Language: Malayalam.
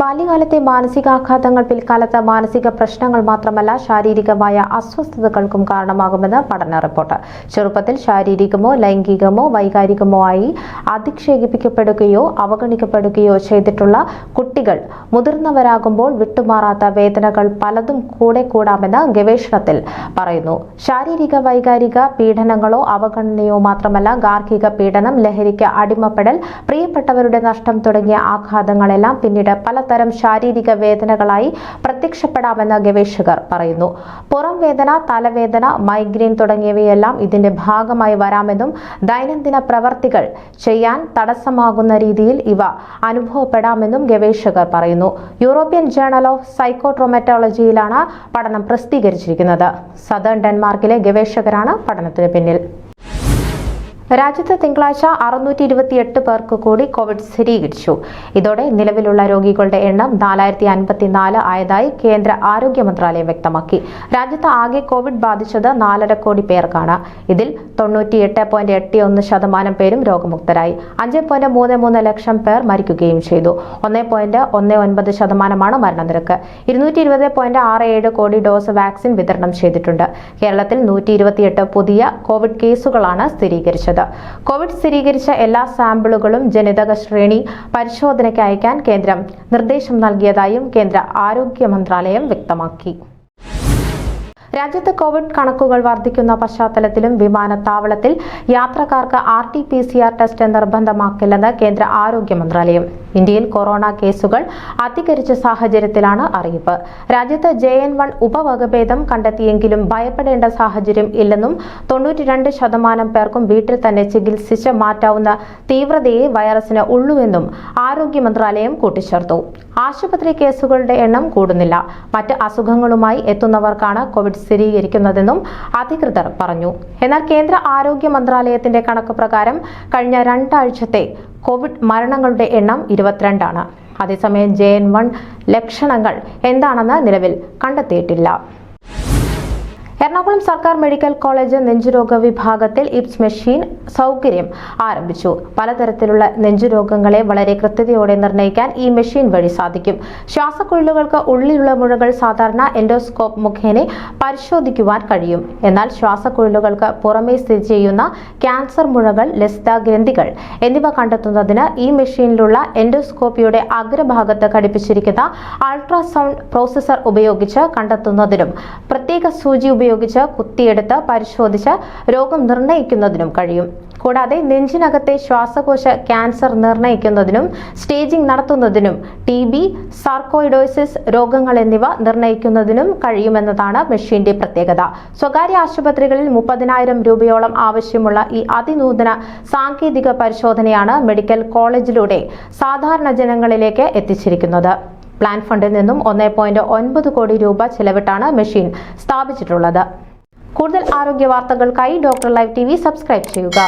ബാല്യകാലത്തെ മാനസികാഘാതങ്ങൾ പിൽക്കാലത്ത് മാനസിക പ്രശ്നങ്ങൾ മാത്രമല്ല ശാരീരികമായ അസ്വസ്ഥതകൾക്കും കാരണമാകുമെന്ന് പഠന റിപ്പോർട്ട്. ചെറുപ്പത്തിൽ ശാരീരികമോ ലൈംഗികമോ വൈകാരികമോ ആയി അധിക്ഷേപിക്കപ്പെടുകയോ അവഗണിക്കപ്പെടുകയോ ചെയ്തിട്ടുള്ള കുട്ടികൾ മുതിർന്നവരാകുമ്പോൾ വിട്ടുമാറാത്ത വേദനകൾ പലതും കൂടെ കൂടാമെന്ന് ഗവേഷണത്തിൽ പറയുന്നു. ശാരീരിക വൈകാരിക പീഡനങ്ങളോ അവഗണനയോ മാത്രമല്ല ഗാർഹിക പീഡനം ലഹരിക്ക് അടിമപ്പെടൽ പ്രിയപ്പെട്ടവരുടെ നഷ്ടം തുടങ്ങിയ ആഘാതങ്ങളെല്ലാം പിന്നീട് പലതരം ശാരീരിക വേദനകളായി പ്രത്യക്ഷപ്പെടാമെന്ന് ഗവേഷകർ പറയുന്നു. പുറം വേദന തലവേദന മൈഗ്രെയിൻ തുടങ്ങിയവയെല്ലാം ഇതിന്റെ ഭാഗമായി വരാമെന്നും ദൈനംദിന പ്രവർത്തികൾ ചെയ്യാൻ തടസ്സമാകുന്ന രീതിയിൽ ഇവ അനുഭവപ്പെടാമെന്നും ഗവേഷകർ പറയുന്നു. യൂറോപ്യൻ ജേണൽ ഓഫ് സൈക്കോട്രോമറ്റോളജിയിലാണ് പഠനം പ്രസിദ്ധീകരിച്ചിരിക്കുന്നത്. സദേൺ ഡെൻമാർക്കിലെ ഗവേഷകരാണ് പഠനത്തിന് പിന്നിൽ. രാജ്യത്ത് തിങ്കളാഴ്ച അറുന്നൂറ്റി ഇരുപത്തിയെട്ട് പേർക്ക് കൂടി കോവിഡ് സ്ഥിരീകരിച്ചു. ഇതോടെ നിലവിലുള്ള രോഗികളുടെ എണ്ണം നാലായിരത്തി അൻപത്തിനാല് ആയതായി കേന്ദ്ര ആരോഗ്യ മന്ത്രാലയം വ്യക്തമാക്കി. രാജ്യത്ത് ആകെ കോവിഡ് ബാധിച്ചത് നാലര കോടി പേർക്കാണ്. ഇതിൽ തൊണ്ണൂറ്റിയെട്ട് പോയിന്റ് എട്ട് ഒന്ന് ശതമാനം പേരും രോഗമുക്തരായി. അഞ്ച് പോയിന്റ് മൂന്ന് മൂന്ന് ലക്ഷം പേർ മരിക്കുകയും ചെയ്തു. ഒന്ന് പോയിന്റ് ഒന്ന് ഒൻപത് ശതമാനമാണ് മരണനിരക്ക്. ഇരുന്നൂറ്റി ഇരുപത് പോയിന്റ് ആറ് ഏഴ് കോടി ഡോസ് വാക്സിൻ വിതരണം ചെയ്തിട്ടുണ്ട്. കേരളത്തിൽ നൂറ്റി ഇരുപത്തിയെട്ട് പുതിയ കോവിഡ് കേസുകളാണ് സ്ഥിരീകരിച്ചത്. കോവിഡ് സ്ഥിരീകരിച്ച എല്ലാ സാമ്പിളുകളും ജനിതക ശ്രേണി പരിശോധനയ്ക്ക് അയക്കാൻ കേന്ദ്രം നിർദ്ദേശം നൽകിയതായും കേന്ദ്ര ആരോഗ്യ മന്ത്രാലയം വ്യക്തമാക്കി. രാജ്യത്ത് കോവിഡ് കണക്കുകൾ വർദ്ധിക്കുന്ന പശ്ചാത്തലത്തിലും വിമാനത്താവളത്തിൽ യാത്രക്കാർക്ക് R T P C R test നിർബന്ധമാക്കില്ലെന്ന് കേന്ദ്ര ആരോഗ്യ മന്ത്രാലയം. ഇന്ത്യയിൽ കൊറോണ കേസുകൾ അധികരിച്ച സാഹചര്യത്തിലാണ് അറിയിപ്പ്. രാജ്യത്ത് ജെ എൻ വൺ ഉപവകഭേദം കണ്ടെത്തിയെങ്കിലും ഭയപ്പെടേണ്ട സാഹചര്യം ഇല്ലെന്നും തൊണ്ണൂറ്റിരണ്ട് ശതമാനം പേർക്കും വീട്ടിൽ തന്നെ ചികിത്സിച്ച് മാറ്റാവുന്ന തീവ്രതയെ വൈറസിന് ഉള്ളുവെന്നും ആരോഗ്യ മന്ത്രാലയം കൂട്ടിച്ചേർത്തു. ആശുപത്രി കേസുകളുടെ എണ്ണം കൂടുന്നില്ല. മറ്റ് അസുഖങ്ങളുമായി എത്തുന്നവർക്കാണ് കോവിഡ് സ്ഥിരീകരിക്കുന്നതെന്നും അധികൃതർ പറഞ്ഞു. എന്നാൽ കേന്ദ്ര ആരോഗ്യ മന്ത്രാലയത്തിന്റെ കണക്ക് പ്രകാരം കഴിഞ്ഞ രണ്ടാഴ്ചത്തെ കോവിഡ് മരണങ്ങളുടെ എണ്ണം ഇരുപത്തിരണ്ടാണ്. അതേസമയം ജെ എൻ വൺ ലക്ഷണങ്ങൾ എന്താണെന്ന് നിലവിൽ കണ്ടെത്തിയിട്ടില്ല. എറണാകുളം സർക്കാർ മെഡിക്കൽ കോളേജ് നെഞ്ചുരോഗ വിഭാഗത്തിൽ ഇപ്സ് മെഷീൻ സൗകര്യം ആരംഭിച്ചു. പലതരത്തിലുള്ള നെഞ്ചുരോഗങ്ങളെ വളരെ കൃത്യതയോടെ നിർണയിക്കാൻ ഈ മെഷീൻ വഴി സാധിക്കും. ശ്വാസക്കുഴലുകൾക്ക് ഉള്ളിലുള്ള മുഴകൾ സാധാരണ എൻഡോസ്കോപ്പ് മുഖേന പരിശോധിക്കുവാൻ കഴിയും. എന്നാൽ ശ്വാസക്കുഴലുകൾക്ക് പുറമേ സ്ഥിതി ചെയ്യുന്ന ക്യാൻസർ മുഴകൾ ലസിത ഗ്രന്ഥികൾ എന്നിവ കണ്ടെത്തുന്നതിന് ഈ മെഷീനിലുള്ള എൻഡോസ്കോപ്പിയുടെ അഗ്രഭാഗത്ത് ഘടിപ്പിച്ചിരിക്കുന്ന അൾട്രാസൗണ്ട് പ്രോസസർ ഉപയോഗിച്ച് കണ്ടെത്തുന്നതിനും പ്രത്യേക സൂചി ഉപയോഗിച്ച് കുത്തിയെടുത്ത് പരിശോധിച്ച് രോഗം നിർണയിക്കുന്നതിനും കഴിയും. കൂടാതെ നെഞ്ചിനകത്തെ ശ്വാസകോശ ക്യാൻസർ നിർണയിക്കുന്നതിനും സ്റ്റേജിംഗ് നടത്തുന്നതിനും ടി ബി സാർക്കോയിഡോസിസ് രോഗങ്ങൾ എന്നിവ നിർണയിക്കുന്നതിനും കഴിയുമെന്നതാണ് മെഷീന്റെ പ്രത്യേകത. സ്വകാര്യ ആശുപത്രികളിൽ മുപ്പതിനായിരം രൂപയോളം ആവശ്യമുള്ള ഈ അതിനൂതന സാങ്കേതിക പരിശോധനയാണ് മെഡിക്കൽ കോളേജിലൂടെ സാധാരണ ജനങ്ങളിലേക്ക് എത്തിച്ചിരിക്കുന്നത്. പ്ലാൻ ഫണ്ടിൽ നിന്നും ഒന്നേ പോയിന്റ് ഒൻപത് കോടി രൂപ ചെലവിട്ടാണ് മെഷീൻ സ്ഥാപിച്ചിട്ടുള്ളത്. കൂടുതൽ ആരോഗ്യ വാർത്തകൾക്കായി ഡോക്ടർ ലൈവ് ടി സബ്സ്ക്രൈബ് ചെയ്യുക.